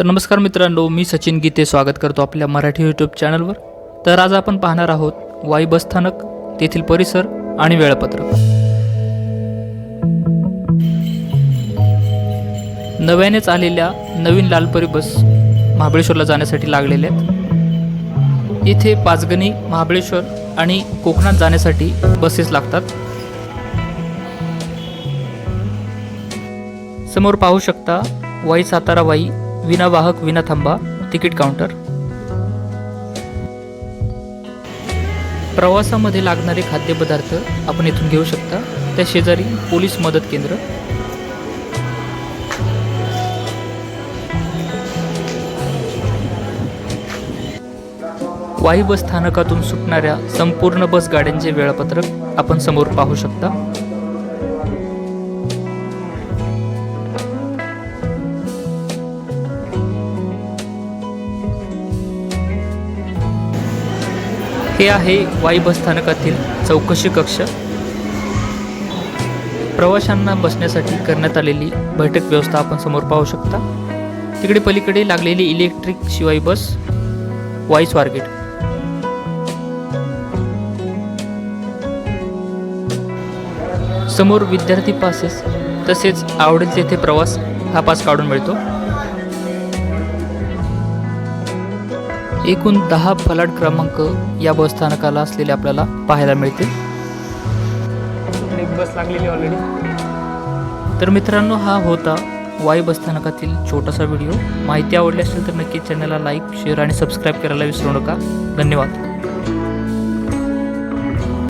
तर नमस्कार मित्रांनो मी सचिन गीते स्वागत करतो आपल्या मराठी यूट्यूब चॅनलवर तर आज आपण पाहणार आहोत वाई बस स्थानक तेथील परिसर आणि वेळापत्रक. नव्यानेच आलेल्या नवीन लालपरी बस महाबळेश्वरला जाण्यासाठी लागलेल्या आहेत. इथे पाचगणी महाबळेश्वर आणि कोकणात जाण्यासाठी बसेस लागतात. समोर पाहू शकता वाई सातारा वाई विनावाहक विना थांबा तिकीट काउंटर. प्रवासामध्ये लागणारे खाद्यपदार्थ आपण इथून घेऊ शकता. त्या शेजारी पोलीस मदत केंद्र. वाई बस स्थानकातून सुटणाऱ्या संपूर्ण बस गाड्यांचे वेळापत्रक आपण समोर पाहू शकता. हे आहे वाई बस स्थानकातील चौकशी कक्ष. प्रवाशांना बसण्यासाठी करण्यात आलेली बैठक व्यवस्था आपण समोर पाहू शकता. तिकडे पलीकडे लागलेली इलेक्ट्रिक शिवाई बस वाई स्वारगेट. समोर विद्यार्थी पासेस तसेच आवडेल तेथे प्रवास हा पास काढून मिळतो. एकूण दहा फलाट क्रमांक या बस स्थानकाला असलेले आपल्याला पाहायला मिळतील. एक बस लागलेली ऑलरेडी तर मित्रांनो हा होता वाई बस स्थानकातील छोटासा व्हिडिओ. माहिती आवडली असेल तर नक्की चॅनलला लाईक शेअर आणि सबस्क्राईब करायला विसरू नका. धन्यवाद.